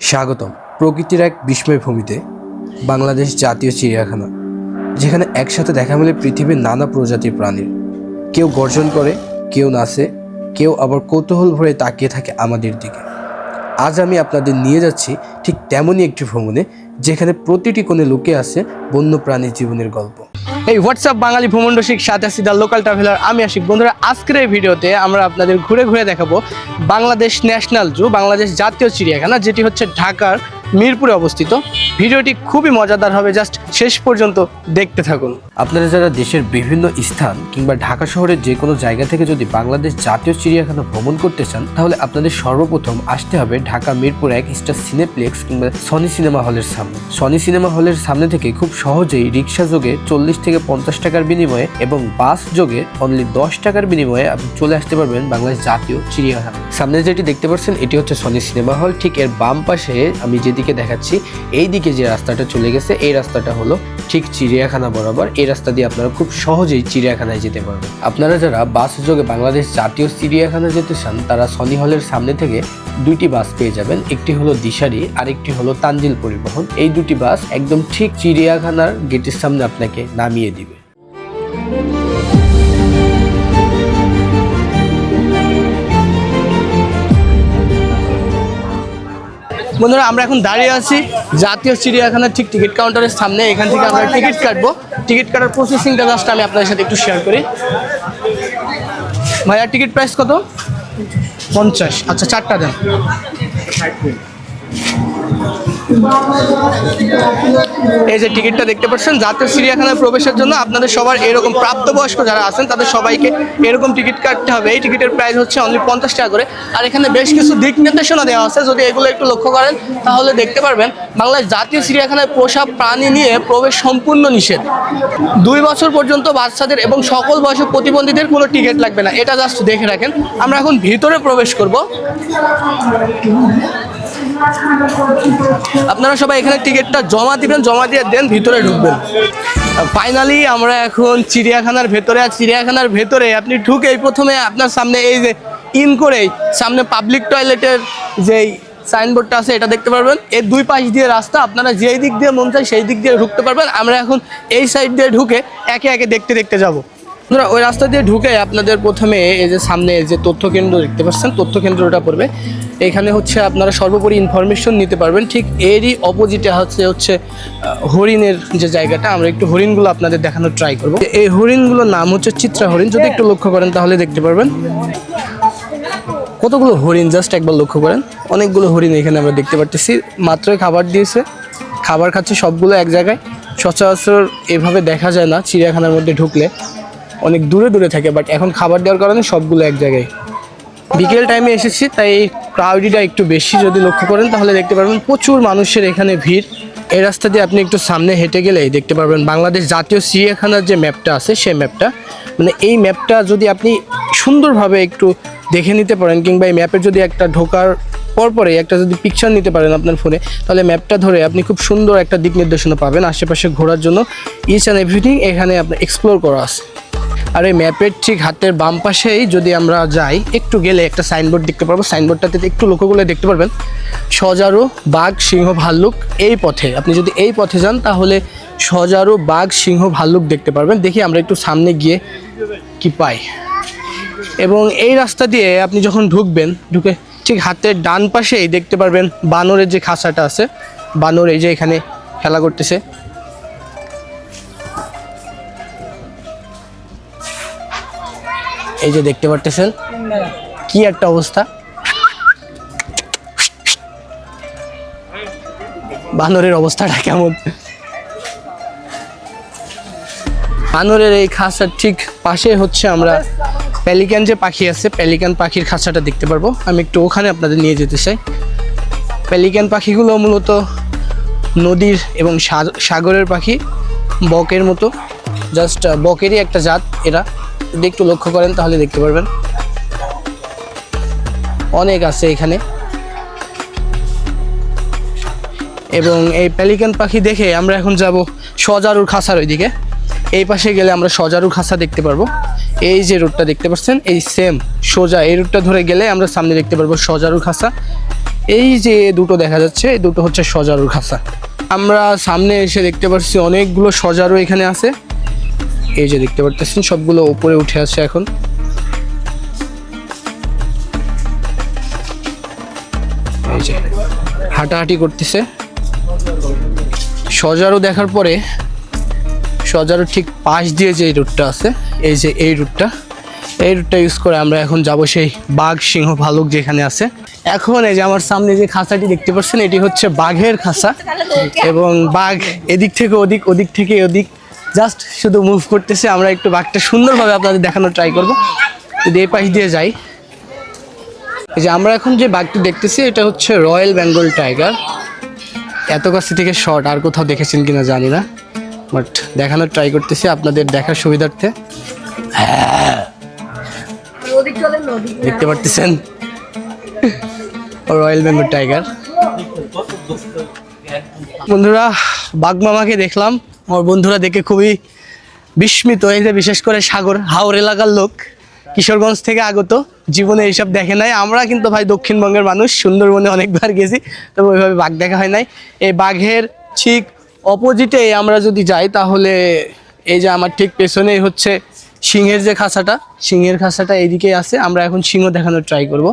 স্বাগতম প্রকৃতির এক বিস্ময় ভূমিতে বাংলাদেশ জাতীয় চিড়িয়াখানা, যেখানে একসাথে দেখা মেলে পৃথিবীর নানা প্রজাতির প্রাণীর। কেউ গর্জন করে, কেউ নাচে, কেউ আবার কৌতূহল ভরে তাকিয়ে থাকে আমাদের দিকে। আজ আমি আপনাদের নিয়ে যাচ্ছি ঠিক তেমনই একটি ভ্রমণে যেখানে প্রতিটি কোণে লুকে আছে বন্য প্রাণীর জীবনের গল্প। এই হোয়াটসঅ্যাপ বাঙালি ভ্রমণ রসিক সাথে আছি দ্য লোকাল ট্রাভেলার আমি আশিক। বন্ধুরা, আজকের এই ভিডিওতে আমরা আপনাদের ঘুরে ঘুরে দেখাবো বাংলাদেশ ন্যাশনাল জু বাংলাদেশ জাতীয় চিড়িয়াখানা, যেটি হচ্ছে ঢাকার মিরপুরে অবস্থিত। ভিডিওটি খুবই মজাদার হবে, জাস্ট শেষ পর্যন্ত দেখতে থাকুন। আপনারা যারা দেশের বিভিন্ন স্থান কিংবা ঢাকা শহরের যে কোনো জায়গা থেকে যদি বাংলাদেশ জাতীয় চিড়িয়াখানা ভ্রমণ করতে চান, তাহলে আপনাদের সর্বপ্রথম আসতে হবে ঢাকা মিরপুর এক স্টার সিনেপ্লেক্স কিংবা সনি সিনেমা হলের সামনে। সনি সিনেমা হলের সামনে থেকে খুব সহজেই রিক্সা যোগে চল্লিশ থেকে পঞ্চাশ টাকার বিনিময়ে এবং বাস যোগে অনলি দশ টাকার বিনিময়ে আপনি চলে আসতে পারবেন বাংলাদেশ জাতীয় চিড়িয়াখানা। সামনে যেটি দেখতে পাচ্ছেন, এটি হচ্ছে সনি সিনেমা হল। ঠিক এর বাম পাশে আমি যেদিকে দেখাচ্ছি এই দিকে যে রাস্তাটা চলে গেছে, এই রাস্তাটা হলো ঠিক চিড়িয়াখানা বরাবর। এই রাস্তা দিয়ে আপনারা খুব সহজেই চিড়িয়াখানায় যেতে পারবেন। আপনারা যারা বাস যোগে বাংলাদেশ জাতীয় চিড়িয়াখানা যেতে চান, তারা সনি হলের সামনে থেকে দুইটি বাস পেয়ে যাবেন। একটি হলো দিশারি আর একটি হলো তানজিল পরিবহন। এই দুটি বাস একদম ঠিক চিড়িয়াখানার গেটের সামনে আপনাকে নামিয়ে দিবে। বন্ধুরা, আমরা এখন দাঁড়িয়ে আছি জাতীয় চিড়িয়াখানার ঠিক টিকিট কাউন্টারের সামনে। এখান থেকে আমরা টিকিট কাটবো। টিকিট কাটার প্রসেসিংটা জাস্ট আমি আপনাদের সাথে একটু শেয়ার করি। ভাইয়া, টিকিট প্রাইস কত? পঞ্চাশ। আচ্ছা চারটা দেন। এই যে টিকিটটা দেখতে পাচ্ছেন জাতীয় চিড়িয়াখানায় প্রবেশের জন্য আপনাদের সবার এরকম প্রাপ্তবয়স্ক যারা আছেন, তাদের সবাইকে এরকম টিকিট কাটতে হবে। এই টিকিটের প্রাইস হচ্ছে অনলি পঞ্চাশ টাকা করে। আর এখানে বেশ কিছু দিক নির্দেশনা দেওয়া আছে। যদি এগুলো একটু লক্ষ্য করেন, তাহলে দেখতে পারবেন বাংলাদেশ জাতীয় চিড়িয়াখানায় পোষা প্রাণী নিয়ে প্রবেশ সম্পূর্ণ নিষেধ। দুই বছর পর্যন্ত বাচ্চাদের এবং সকল বয়সের প্রতিবন্ধীদের কোনো টিকিট লাগবে না। এটা জাস্ট দেখে রাখেন। আমরা এখন ভিতরে প্রবেশ করব। আপনারা সবাই এখানে টিকিটটা জমা দিবেন, জমা দিয়ে দেন, ভিতরে ঢুকবেন। ফাইনালি আমরা এখন চিড়িয়াখানার ভেতরে আর চিড়িয়াখানার ভেতরে আপনি ঢুকেই প্রথমে আপনার সামনে এই যে ইন করেই সামনে পাবলিক টয়লেটের যেই সাইনবোর্ডটা আছে, এটা দেখতে পারবেন। এর দুই পাশ দিয়ে রাস্তা, আপনারা যেই দিক দিয়ে মন চায় সেই দিক দিয়ে ঢুকতে পারবেন। আমরা এখন এই সাইড দিয়ে ঢুকে একে একে দেখতে দেখতে যাব। বন্ধুরা, ওই রাস্তা দিয়ে ঢুকে আপনাদের প্রথমে এই যে সামনে যে তথ্য কেন্দ্র দেখতে পাচ্ছেন তথ্য কেন্দ্রটা পড়বে। এখানে হচ্ছে আপনারা সর্বোপরি ইনফরমেশন নিতে পারবেন। ঠিক এরই অপোজিটে হচ্ছে হচ্ছে হরিণের যে জায়গাটা, আমরা একটু হরিণগুলো আপনাদের দেখানোর ট্রাই করব। এই হরিণগুলোর নাম হচ্ছে চিত্রা হরিণ। যদি একটু লক্ষ্য করেন তাহলে দেখতে পারবেন। কতগুলো হরিণ জাস্ট একবার লক্ষ্য করেন। অনেকগুলো হরিণ এখানে আমরা দেখতে পারতেছি। মাত্রই খাবার দিয়েছে। খাবার খাচ্ছে সবগুলো এক জায়গায়। সচরাচর এভাবে দেখা যায় না, চিড়িয়াখানার মধ্যে ঢুকলে। অনেক দূরে দূরে থাকে বাট এখন খাবার দেওয়ার কারণে সবগুলো এক জায়গায়। বিকেল টাইমে এসেছি, তাই এই ক্রাউডিটা একটু বেশি যদি লক্ষ্য করেন, তাহলে দেখতে পারবেন প্রচুর মানুষের এখানে ভিড়। এই রাস্তা দিয়ে আপনি একটু সামনে হেঁটে গেলেই দেখতে পারবেন বাংলাদেশ জাতীয় চিড়িয়াখানার যে ম্যাপটা আছে, সেই ম্যাপটা মানে এই ম্যাপটা যদি আপনি সুন্দরভাবে একটু দেখে নিতে পারেন, কিংবা এই ম্যাপের যদি একটা ঢোকার পরপরে একটা যদি পিকচার নিতে পারেন আপনার ফোনে তাহলে ম্যাপটা ধরে আপনি খুব সুন্দর একটা দিক নির্দেশনা পাবেন আশেপাশে ঘোরার জন্য। ইচ অ্যান্ড এভরিথিং এখানে আপনার এক্সপ্লোর করা আছে। আর এই ম্যাপের ঠিক হাতের বাম পাশেই যদি আমরা যাই, একটু গেলে একটা সাইনবোর্ড দেখতে পারব। সাইনবোর্ডটাতে একটু লক্ষ্য করলে দেখতে পারবেন। সজারু, বাঘ, সিংহ, ভাল্লুক এই পথে। আপনি যদি এই পথে যান, তাহলে সজারু, বাঘ, সিংহ, ভাল্লুক দেখতে পারবেন। দেখি আমরা একটু সামনে গিয়ে কি পাই। এবং এই রাস্তা দিয়ে আপনি যখন ঢুকবেন, ঢুকে ঠিক হাতের ডান পাশেই দেখতে পারবেন বানরের যে খাঁচাটা আছে। বানর এই যে এখানে খেলা করতেছে। এই যে দেখতে পারতেছেন? কি একটা অবস্থা? বানরের অবস্থাটা কেমন? বানরের এই খাঁচার ঠিক পাশে হচ্ছে আমরা প্যালিকান যে পাখি আছে প্যালিকান পাখির খাঁচাটা দেখতে পারব। আমি একটু ওখানে আপনাদের নিয়ে যেতে চাই। প্যালিকান পাখিগুলো মূলত নদীর এবং সাগরের পাখি, বকের মতো। জাস্ট বকেরই একটা জাত এরা। যদি একটু লক্ষ্য করেন, তাহলে দেখতে পারবেন। অনেক আছে এখানে। এবং এই প্যালিকান পাখি দেখে আমরা এখন যাব সজারুর খাসার ওইদিকে। এই পাশে গেলে আমরা সজারুর খাসা দেখতে পারব। এই যে রুটটা দেখতে পাচ্ছেন, এই সেম সোজা এই রুটটা ধরে গেলে আমরা সামনে দেখতে পারব সজারুর খাসা। এই যে দুটো দেখা যাচ্ছে, এই দুটো হচ্ছে সজারুর খাঁচা আমরা সামনে এসে দেখতে পাচ্ছি অনেকগুলো সজারু এখানে আছে। এই যে দেখতে পারতেছেন সবগুলো উপরে উঠে আছে এখন। এই যে হাঁটাহাঁটি করতেছে। সজারু দেখার পরে সজারু ঠিক পাশ দিয়ে যে রুটটা আছে এই যে এই রুটটা এই রুটটা ইউজ করে আমরা এখন যাব সেই বাঘ সিংহ ভালুক যেখানে আছে। এখন এই যে আমার সামনে যে খাঁচাটি দেখতে পাচ্ছেন এটি হচ্ছে বাঘের খাঁচা। এবং বাঘ এদিক থেকে ওদিক ওদিক থেকে ওদিক জাস্ট শুধু মুভ করতেছে, আমরা একটু বাঘটা সুন্দরভাবে আপনাদের দেখানোর ট্রাই করব। যদি এই পাশ দিয়ে যাই। এই যে আমরা এখন যে বাঘটি দেখতেছি, এটা হচ্ছে রয়্যাল বেঙ্গল টাইগার এত কাছে থেকে শর্ট আর কোথাও দেখেছেন কিনা জানি না। বাট দেখানোর ট্রাই করতেছি আপনাদের দেখার সুবিধার্থে। দেখতে পারতেছেন? রয়্যাল বেঙ্গল টাইগার বন্ধুরা, বাঘ মামাকে দেখলাম। আমার বন্ধুরা দেখে খুবই বিস্মিত। এই যে বিশেষ করে সাগর, হাওর এলাকার লোক, কিশোরগঞ্জ থেকে আগত। জীবনে এইসব দেখে নাই। আমরা কিন্তু ভাই দক্ষিণবঙ্গের মানুষ, সুন্দরবনে অনেকবার গেছি, তবে ওইভাবে বাঘ দেখা হয় নাই। এই বাঘের ঠিক অপোজিটে আমরা যদি যাই, তাহলে এই যে আমার ঠিক পেছনেই হচ্ছে সিংহের যে খাঁচাটা, সিংহের খাঁচাটা এইদিকেই আছে। আমরা এখন সিংহ দেখানোর ট্রাই করব।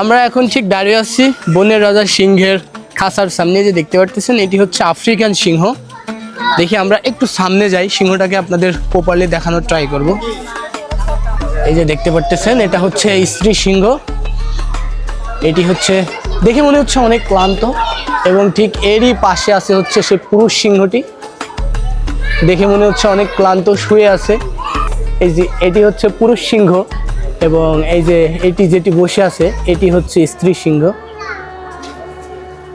আমরা এখন ঠিক দাঁড়িয়ে আছি বনের রাজা সিংহের খাঁচার সামনে। যে দেখতে পারতেছেন, এটি হচ্ছে আফ্রিকান সিংহ। দেখি আমরা একটু সামনে যাই, সিংহটাকে আপনাদের প্রপারলি দেখানোর ট্রাই করব। এই যে দেখতে পারতেছেন, এটা হচ্ছে স্ত্রী সিংহ। এটি হচ্ছে, দেখে মনে হচ্ছে অনেক ক্লান্ত, এবং ঠিক এরই পাশে আছে হচ্ছে সে পুরুষ সিংহটি। দেখে মনে হচ্ছে অনেক ক্লান্ত শুয়ে আছে। এই যে এটি হচ্ছে পুরুষ সিংহ, এবং এই যে এটি যেটি বসে আছে, এটি হচ্ছে স্ত্রী সিংহ।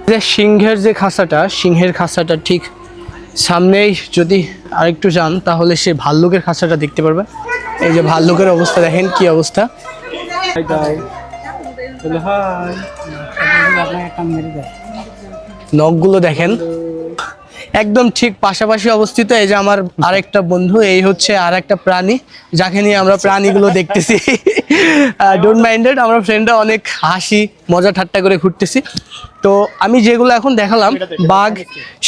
যে সিংহের যে খাঁচাটা সিংহের খাঁচাটা ঠিক সামনেই যদি আরেকটু যান তাহলে সে ভাল্লুকের খাঁচাটা দেখতে পারবে। এই যে ভাল্লুকের অবস্থা দেখেন কি অবস্থা। নখগুলো দেখেন। একদম ঠিক পাশাপাশি অবস্থিত এই যে আমার আরেকটা বন্ধু এই হচ্ছে আর একটা প্রাণী যাকে নিয়ে আমরা প্রাণীগুলো দেখতেছি। ডোন্ট মাইন্ডেড আমরা ফ্রেন্ডরা অনেক হাসি মজা ঠাট্টা করে ঘুরতেছি। তো আমি যেগুলো এখন দেখালাম বাঘ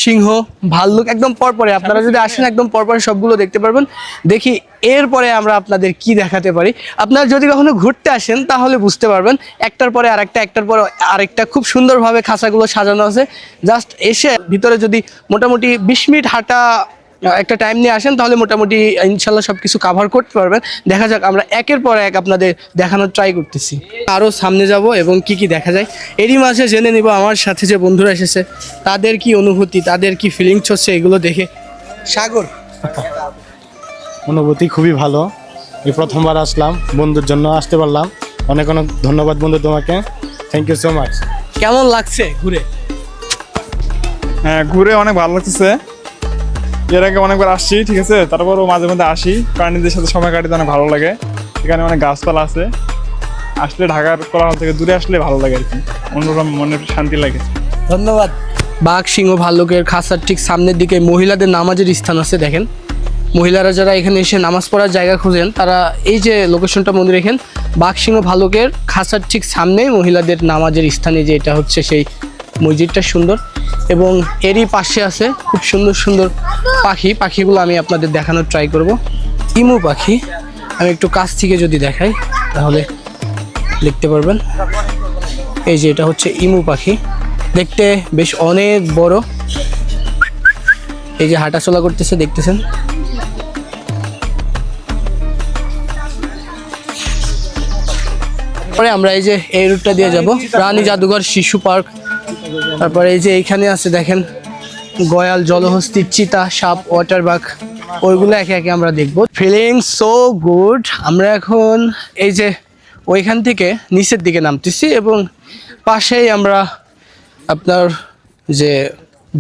সিংহ ভাল্লুক একদম পরপরে। আপনারা যদি আসেন একদম পরপরে সবগুলো দেখতে পারবেন। দেখি এরপরে আমরা আপনাদের কি দেখাতে পারি। আপনারা যদি কখনো ঘুরতে আসেন তাহলে বুঝতে পারবেন একটার পরে আরেকটা একটার পরে আরেকটা। খুব সুন্দরভাবে খাঁচাগুলো সাজানো আছে। জাস্ট এসে ভিতরে যদি মোটামুটি বিশ মিনিট হাঁটা একটা টাইম নিয়ে আসেন তাহলে মোটামুটি ইনশাল্লাহ সব কিছু কাভার করতে পারবেন। দেখা যাক আমরা একের পর এক আপনাদের দেখানোর ট্রাই করতেছি। আরও সামনে যাব এবং কি কি দেখা যায়। এরই মাঝে জেনে নিব আমার সাথে যে বন্ধুরা এসেছে তাদের কি অনুভূতি তাদের কি ফিলিংস হচ্ছে এগুলো দেখে। সাগর। অনুভূতি খুবই ভালো। এই প্রথমবার আসলাম বন্ধুর জন্য আসতে পারলাম। অনেক অনেক ধন্যবাদ বন্ধু তোমাকে। থ্যাংক ইউ সো মাচ কেমন লাগছে ঘুরে? হ্যাঁ ঘুরে অনেক ভালো লাগতেছে। এর আগে অনেকবার আসছি, ঠিক আছে? তারপরও মাঝে মধ্যে আসি। প্রাণীদের সাথে সময় কাটাতে অনেক ভালো লাগে। এখানে অনেক গাছপালা আছে। আসলে ঢাকার কোলাহল থেকে দূরে আসলে ভালো লাগে আর কি। অন্যরকম মনে শান্তি লাগে। ধন্যবাদ। বাঘ, সিংহ, ভাল্লুকের খাসার ঠিক সামনের দিকে মহিলাদের নামাজের স্থান আছে, দেখেন। মহিলারা যারা এখানে এসে নামাজ পড়ার জায়গা খুঁজেন, তারা এই যে লোকেশনটা মনে রেখেন, বাঘ, সিংহ, ভাল্লুকের খাসার ঠিক সামনে মহিলাদের নামাজের স্থানে যে এটা হচ্ছে সেই মসজিদটা সুন্দর। এবং এরই পাশে আছে খুব সুন্দর সুন্দর পাখি। পাখিগুলো আমি আপনাদের দেখানোর ট্রাই করব। ইমু পাখি। আমি একটু কাছ থেকে যদি দেখাই, তাহলে দেখতে পারবেন। এই যে এটা হচ্ছে ইমু পাখি। দেখতে বেশ অনেক বড়। এই যে হাঁটাচলা করতেছে, দেখতেছেন? পরে আমরা এই যে এই রুটটা দিয়ে যাব। প্রাণী জাদুঘর শিশু পার্ক। তারপরে এই যে এইখানে আছে, দেখেন, গয়াল, জলহস্তি, চিতা, সাপ ওয়াটার বাগ ওইগুলো একে একে আমরা দেখব। ফিলিং সো গুড আমরা এখন এই যে ওইখান থেকে নিচের দিকে নামতেছি এবং পাশেই আমরা আপনার যে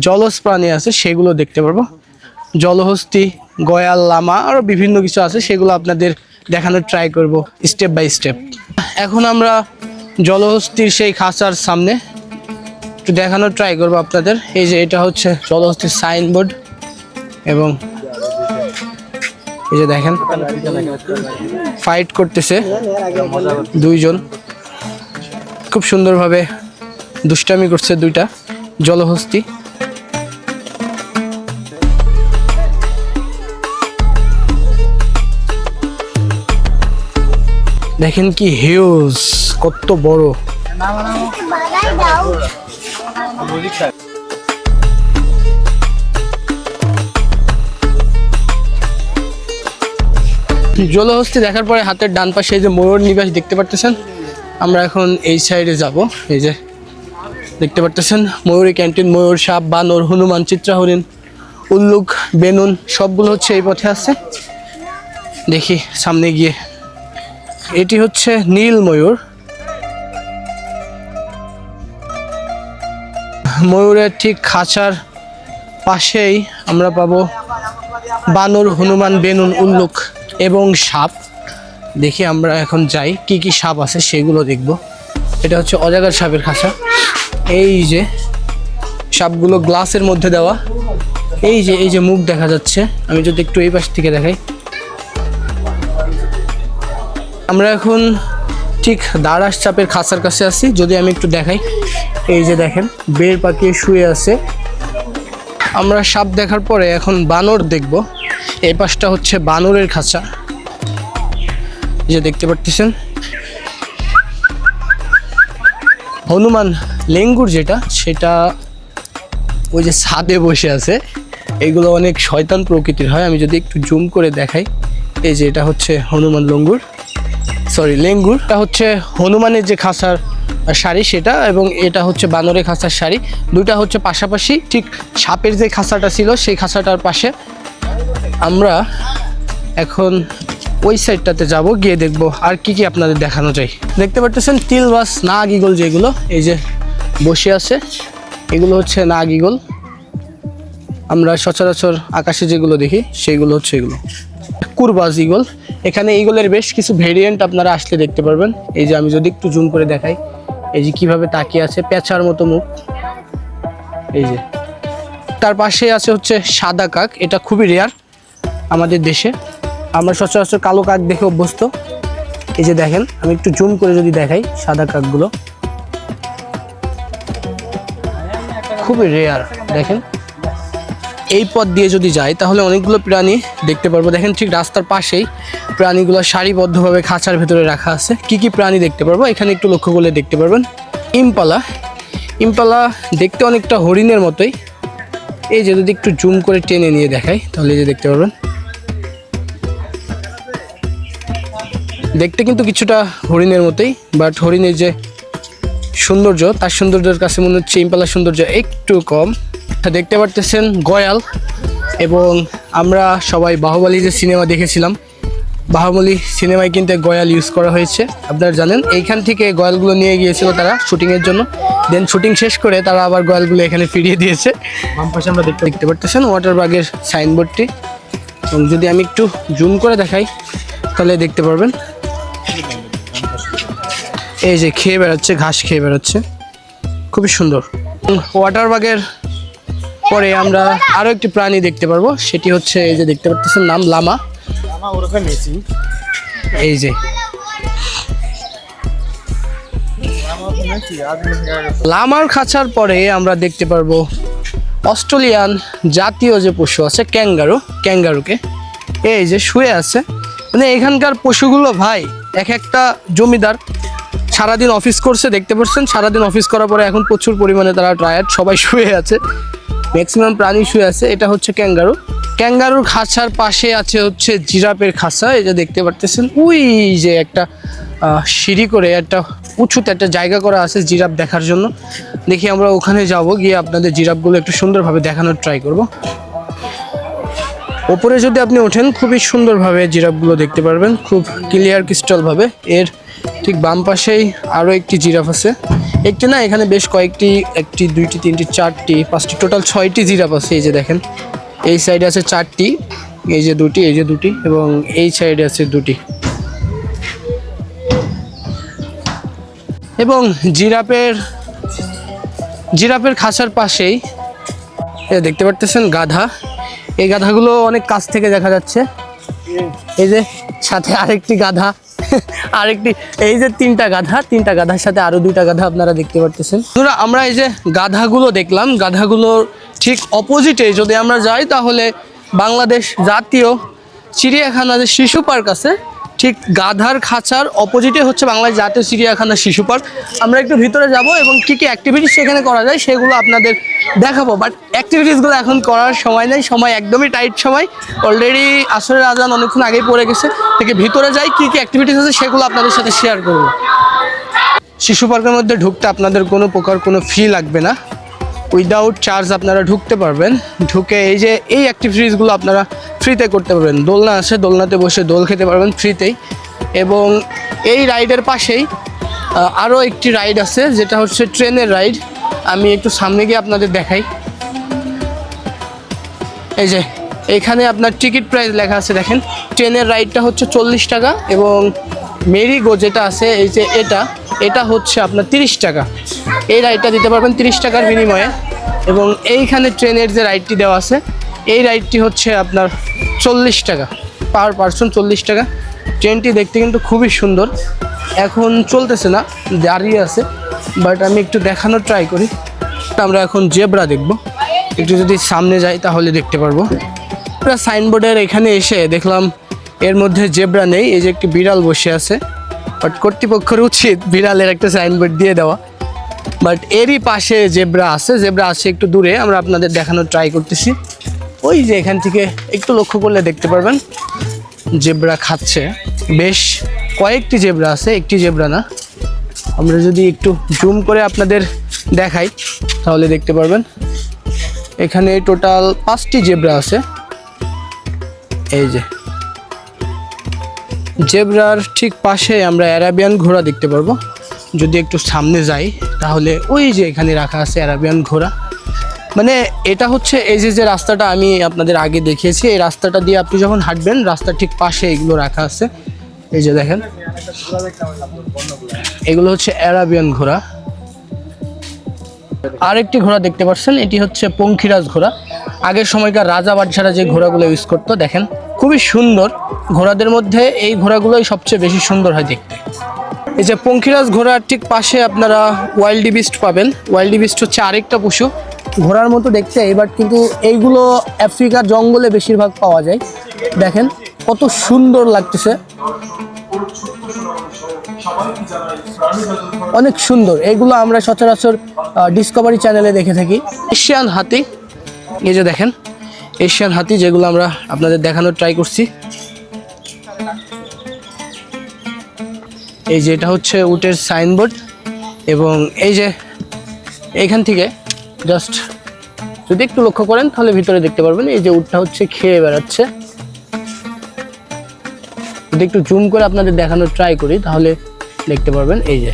জলজ প্রাণী আছে, সেগুলো দেখতে পারব। জলহস্তি, গয়াল, লামা আরও বিভিন্ন কিছু আছে, সেগুলো আপনাদের দেখানোর ট্রাই করব স্টেপ বাই স্টেপ এখন আমরা জলহস্তির সেই খাঁচার সামনে একটু দেখানোর ট্রাই করব আপনাদের। এই যে এটা হচ্ছে জলহস্তির সাইনবোর্ড এবং এই যে দেখেন ফাইট করতেছে দুইজন। খুব সুন্দরভাবে দুষ্টামি করছে দুইটা জলহস্তি। দেখেন কি হিউজ কত বড়। জলহস্তি দেখার পরে হাতের ডান পাশে এই যে ময়ূর নিবাস দেখতে পারতেছেন, আমরা এখন এই সাইডে যাব। এই যে দেখতে পারতেছেন, ময়ূরী ক্যান্টিন, ময়ূর সাপ, বানর, হনুমান চিত্রা হরিণ উল্লুক বেনুন, সবগুলো হচ্ছে এই পথে আছে। দেখি সামনে গিয়ে। এটি হচ্ছে নীল ময়ূর। ময়ূরের ঠিক খাঁচার পাশেই আমরা পাবো বানর হনুমান বেনুন উল্লুক এবং সাপ। দেখি আমরা এখন যাই, কি কি সাপ আছে সেগুলো দেখব। এটা হচ্ছে অজাগার সাপের খাঁচা। এই যে সাপগুলো গ্লাসের মধ্যে দেওয়া। এই যে এই যে মুখ দেখা যাচ্ছে। আমি যদি একটু এই পাশ থেকে দেখাই। আমরা এখন ঠিক দাঁড়াস চাপের খাঁচার কাছে আছি। যদি আমি একটু দেখাই। এই যে দেখেন, বের পাকিয়ে শুয়ে আছে। আমরা সাপ দেখার পরে এখন বানর দেখব। এই পাশটা হচ্ছে বানরের খাঁচা। যে দেখতে পারতেছেন? হনুমান লেঙ্গুর যেটা, সেটা ওই যে ছাদে বসে আছে। এগুলো অনেক শয়তান প্রকৃতির হয়। আমি যদি একটু জুম করে দেখাই। এই যে এটা হচ্ছে হনুমান লঙ্গুর। সরি, লেঙ্গুর। এটা হচ্ছে হনুমানের যে খাঁচার শাড়ি সেটা এবং এটা হচ্ছে বানরের খাঁচার শাড়ি। দুইটা হচ্ছে পাশাপাশি ঠিক সাপের যে খাঁচাটা ছিল সেই খাঁচাটার পাশে আমরা এখন ওই সাইডটাতে যাব, গিয়ে দেখব আর কি কি আপনাদের দেখানো যায়। দেখতে পারতেছেন তিল বাস নাগ ইগল যেগুলো, এই যে বসে আছে, এগুলো হচ্ছে নাগ ইগল আমরা সচরাচর আকাশে যেগুলো দেখি সেইগুলো হচ্ছে এগুলো। কুরবাজ ইগল এখানে ইগলের বেশ কিছু ভেরিয়েন্ট আপনারা আসলে দেখতে পারবেন। এই যে আমি যদি একটু জুম করে দেখাই। এই যে কীভাবে তাকিয়ে আছে, পেঁচার মতো মুখ। এই যে। তার পাশে আছে হচ্ছে সাদা কাক, এটা খুবই রেয়ার আমাদের দেশে। আমরা সচরাচর কালো কাক দেখে অভ্যস্ত। এই যে দেখেন, আমি একটু জুম করে যদি দেখাই সাদা কাকগুলো। খুবই রেয়ার দেখেন। এই পথ দিয়ে যদি যাই, তাহলে অনেকগুলো প্রাণী দেখতে পারব। দেখেন ঠিক রাস্তার পাশেই প্রাণীগুলো সারিবদ্ধভাবে খাঁচার ভেতরে রাখা আছে। কি কি প্রাণী দেখতে পারব? এখানে একটু লক্ষ্য করলে দেখতে পারবেন। ইম্পালা। ইম্পালা দেখতে অনেকটা হরিণের মতোই। এই যে যদি একটু জুম করে টেনে নিয়ে দেখাই, তাহলে যে দেখতে পারবেন। দেখতে কিন্তু কিছুটা হরিণের মতোই বাট হরিণের যে সৌন্দর্য, তার সৌন্দর্যের কাছে মনে হচ্ছে ইম্পালার সৌন্দর্য একটু কম। দেখতে পারতেছেন গয়াল, এবং আমরা সবাই বাহুবলী যে সিনেমা দেখেছিলাম বাহুবলী সিনেমায় কিন্তু গয়াল ইউজ করা হয়েছে। আপনারা জানেন এইখান থেকে গয়ালগুলো নিয়ে গিয়েছিল তারা শুটিংয়ের জন্য। দেন শুটিং শেষ করে তারা আবার গয়ালগুলো এখানে ফিরিয়ে দিয়েছে। বাম পাশে আমরা দেখতে দেখতে পারতেছেন ওয়াটার বাগের সাইনবোর্ডটি এবং যদি আমি একটু জুম করে দেখাই তাহলে দেখতে পারবেন। এই যে খেয়ে বেড়াচ্ছে ঘাস খেয়ে বেড়াচ্ছে। খুবই সুন্দর। ওয়াটার বাগের পরে আমরা আরও একটি প্রাণী দেখতে পারব। সেটি হচ্ছে এই যে দেখতে পারতেছেন নাম লামা। এই যে। লামার খাঁচার পরে আমরা দেখতে পারব অস্ট্রেলিয়ান জাতীয় যে পশু আছে, ক্যাঙ্গারু, ক্যাঙ্গারুকে। এই যে শুয়ে আছে। মানে এখানকার পশুগুলো ভাই, এক একটা জমিদার সারাদিন অফিস করছে, দেখতে পাচ্ছেন? সারাদিন অফিস করার পরে এখন প্রচুর পরিমাণে তারা টায়ার্ড সবাই শুয়ে আছে। ম্যাক্সিমাম প্রাণী শুয়ে আছে, এটা হচ্ছে ক্যাঙ্গারু। ক্যাঙ্গারুর খাঁচার পাশে আছে হচ্ছে জিরাফের খাঁচা যে দেখতে পারতেছেন, ওই যে একটা সিঁড়ি করে একটা উঁচুতে একটা জায়গা করা আছে জিরাফ দেখার জন্য। দেখি আমরা ওখানে যাব, গিয়ে আপনাদের জিরাফগুলো একটু সুন্দরভাবে দেখানোর ট্রাই করব। ওপরে যদি আপনি ওঠেন, খুবই সুন্দরভাবে জিরাফগুলো দেখতে পারবেন, খুব ক্লিয়ার ক্রিস্টালভাবে এর ঠিক বাম পাশেই আরও একটি জিরাফ আছে। একটি না, এখানে বেশ কয়েকটি, একটি, দুইটি, তিনটি, চারটি, পাঁচটি, টোটাল ছয়টি জিরাফ আছে, এই যে দেখেন। এই সাইডে আছে চারটি, এই যে দুটি, এই যে দুটি এবং এই সাইডে আছে দুটি। এবং জিরাফের জিরাফের খাঁচার পাশেই দেখতে পারতেছেন গাধা। এই গাধাগুলো অনেক কাছ থেকে দেখা যাচ্ছে। এই যে সাথে আরেকটি গাধা, আরেকটি, এই যে তিনটা গাধা, তিনটা গাধার সাথে আরও দুইটা গাধা আপনারা দেখতে পারতেছেন। আমরা এই যে গাধাগুলো দেখলাম, গাধাগুলোর ঠিক অপোজিটে যদি আমরা যাই, তাহলে বাংলাদেশ জাতীয় চিড়িয়াখানা যে শিশু পার্ক আছে। ঠিক গাধার খাঁচার অপোজিটে হচ্ছে বাংলাদেশ জাতীয় চিড়িয়াখানা শিশু পার্ক। আমরা একটু ভিতরে যাব এবং কী কী অ্যাক্টিভিটিস সেখানে করা যায় সেগুলো আপনাদের দেখাবো। বাট অ্যাক্টিভিটিসগুলো এখন করার সময় নেই, সময় একদমই টাইট সময়। অলরেডি আসরের আজান অনেকক্ষণ আগেই পড়ে গেছে। থেকে ভিতরে যাই, কী কী অ্যাক্টিভিটিস আছে সেগুলো আপনাদের সাথে শেয়ার করব। শিশু পার্কের মধ্যে ঢুকতে আপনাদের কোনো প্রকার কোনো ফি লাগবে না। উইদাউট চার্জ আপনারা ঢুকতে পারবেন। ঢুকে এই যে এই অ্যাক্টিভিটিসগুলো আপনারা ফ্রিতে করতে পারবেন। দোলনা আছে, দোলনাতে বসে দোল খেতে পারবেন ফ্রিতেই এবং এই রাইডের পাশেই আরও একটি রাইড আছে, যেটা হচ্ছে ট্রেনের রাইড আমি একটু সামনে গিয়ে আপনাদের দেখাই। এই যে, এখানে আপনার টিকিট প্রাইস লেখা আছে, দেখেন। ট্রেনের রাইডটা হচ্ছে চল্লিশ টাকা এবং মেরিগো যেটা আছে, এই যে এটা এটা হচ্ছে আপনার তিরিশ টাকা। এই রাইডটা দিতে পারবেন তিরিশ টাকার বিনিময়ে। এবং এইখানে ট্রেনের যে রাইডটি দেওয়া আছে, এই রাইডটি হচ্ছে আপনার চল্লিশ টাকা। পার পার্সন চল্লিশ টাকা। ট্রেনটি দেখতে কিন্তু খুবই সুন্দর। এখন চলতেছে না, দাঁড়িয়ে আছে। বাট আমি একটু দেখানোর ট্রাই করি। আমরা এখন জেব্রা দেখব। একটু যদি সামনে যাই তাহলে দেখতে পারব। সাইনবোর্ডের এখানে এসে দেখলাম, এর মধ্যে জেব্রা নেই। এই যে একটি বিড়াল বসে আছে। বাট কর্তৃপক্ষের উচিত বিড়ালের একটা সাইনবোর্ড দিয়ে দেওয়া। বাট এরই পাশে জেব্রা আছে জেব্রা আছে একটু দূরে, আমরা আপনাদের দেখানোর ট্রাই করতেছি। ওই যে এখান থেকে একটু লক্ষ্য করলে দেখতে পারবেন, জেব্রা খাচ্ছে। বেশ, কয়েকটি জেব্রা আছে, একটি জেব্রা না। আমরা যদি একটু জুম করে আপনাদের দেখাই, তাহলে দেখতে পারবেন। এখানে টোটাল পাঁচটি জেব্রা আছে। এই যে জেব্রার ঠিক পাশে আমরা অ্যারাবিয়ান ঘোড়া দেখতে পারব। যদি একটু সামনে যাই, তাহলে ওই যে এখানে রাখা আছে অ্যারাবিয়ান ঘোড়া। মানে এটা হচ্ছে এই যে যে রাস্তাটা আমি আপনাদের আগে দেখিয়েছি, এই রাস্তাটা দিয়ে আপনি যখন হাঁটবেন, রাস্তার ঠিক পাশে এগুলো রাখা আছে। এই যে দেখেন, এগুলো হচ্ছে অ্যারাবিয়ান ঘোড়া। আরেকটি ঘোড়া দেখতে পাচ্ছেন, এটি হচ্ছে পঙ্খিরাজ ঘোড়া। আগের সময়কার রাজা বাদশারা যে ঘোড়াগুলো ইউজ করতো, দেখেন, খুবই সুন্দর। ঘোড়াদের মধ্যে এই ঘোড়াগুলোই সবচেয়ে বেশি সুন্দর হয় দেখতে। এই যে পঙ্খিরাজ ঘোড়ার ঠিক পাশে আপনারা ওয়াইল্ডি বিস্ট পাবেন। ওয়াইল্ডি বিস্ট হচ্ছে আরেকটা পশু। ঘোড়ার মতো দেখতে, এবার কিন্তু এইগুলো আফ্রিকার জঙ্গলে বেশিরভাগ পাওয়া যায়। দেখেন, কত সুন্দর লাগতেছে। অনেক সুন্দর। এগুলো আমরা সচরাচর ডিসকভারি চ্যানেলে দেখে থাকি। এশিয়ান হাতি, এই যে দেখেন এশিয়ান হাতি যেগুলো আমরা আপনাদের দেখানোর ট্রাই করছি। এই যে এটা হচ্ছে উটের সাইনবোর্ড এবং এই যে এইখান থেকে জাস্ট যদি একটু লক্ষ্য করেন, তাহলে ভিতরে দেখতে পারবেন, এই যে উটটা হচ্ছে খেয়ে বেড়াচ্ছে। যদি একটু জুম করে আপনাদের দেখানোর ট্রাই করি, তাহলে দেখতে পারবেন, এই যে।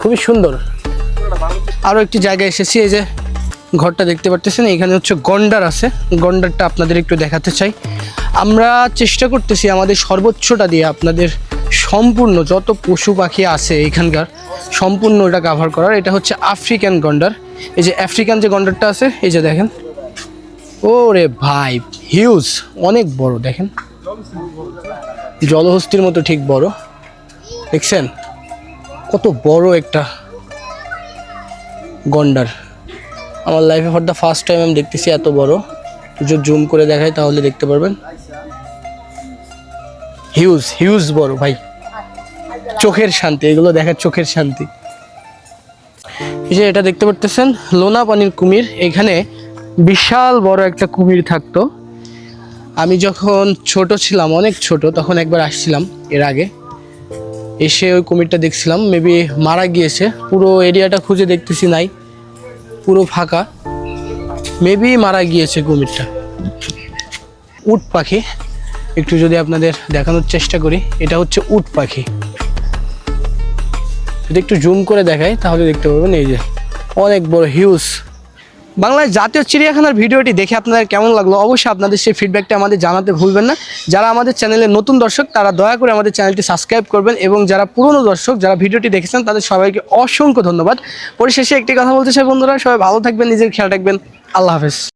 খুবই সুন্দর। আরও একটি জায়গায় এসেছি, এই যে ঘরটা দেখতে পারতেছেন, এখানে হচ্ছে গন্ডার আছে। গন্ডারটা আপনাদের একটু দেখাতে চাই। আমরা চেষ্টা করতেছি আমাদের সর্বোচ্চটা দিয়ে আপনাদের সম্পূর্ণ যত পশু পাখি আছে এখানকার, সম্পূর্ণ এটা কাভার করার। এটা হচ্ছে আফ্রিকান গন্ডার। এই যে আফ্রিকান যে গন্ডারটা আছে, এই যে দেখেন। ওরে ভাই হিউজ অনেক বড়, দেখেন। জলহস্তির মতো ঠিক বড়। দেখছেন? কত বড় একটা গন্ডার। আমার লাইফে ফর দ্য ফার্স্ট টাইম আমি দেখতেছি এত বড়। যদি জুম করে দেখাই তাহলে দেখতে পারবেন। হিউজ হিউজ বড়, ভাই। চোখের শান্তি, এগুলো দেখার চোখের শান্তি। এই যে এটা দেখতে পারতেছেন লোনা পানির কুমির। এখানে বিশাল বড় একটা কুমির থাকতো। আমি যখন ছোট ছিলাম, অনেক ছোট, তখন একবার আসছিলাম এর আগে। এসে ওই কুমিরটা দেখছিলাম মেবি মারা গিয়েছে। পুরো এরিয়াটা খুঁজে দেখতেছি নাই, পুরো ফাঁকা। মেবি মারা গিয়েছে কুমিরটা। উট পাখি, একটু যদি আপনাদের দেখানোর চেষ্টা করি, এটা হচ্ছে উট পাখি। যদি একটু জুম করে দেখাই, তাহলে দেখতে পাবেন এই যে অনেক বড় হিউজ বাংলায় জাতীয় চিড়িয়াখানার ভিডিওটি দেখে আপনাদের কেমন লাগল, অবশ্যই আপনাদের সেই ফিডব্যাকটা আমাদের জানাতে ভুলবেন না। যারা আমাদের চ্যানেলে নতুন দর্শক, তারা দয়া করে আমাদের চ্যানেলটি সাবস্ক্রাইব করবেন এবং যারা পুরনো দর্শক, যারা ভিডিওটি দেখেছেন, তাদের সবাইকে অসংখ্য ধন্যবাদ। পরিশেষে একটি কথা বলতে চাই বন্ধুরা, সবাই ভালো থাকবেন, নিজের খেয়াল রাখবেন। আল্লাহ হাফেজ।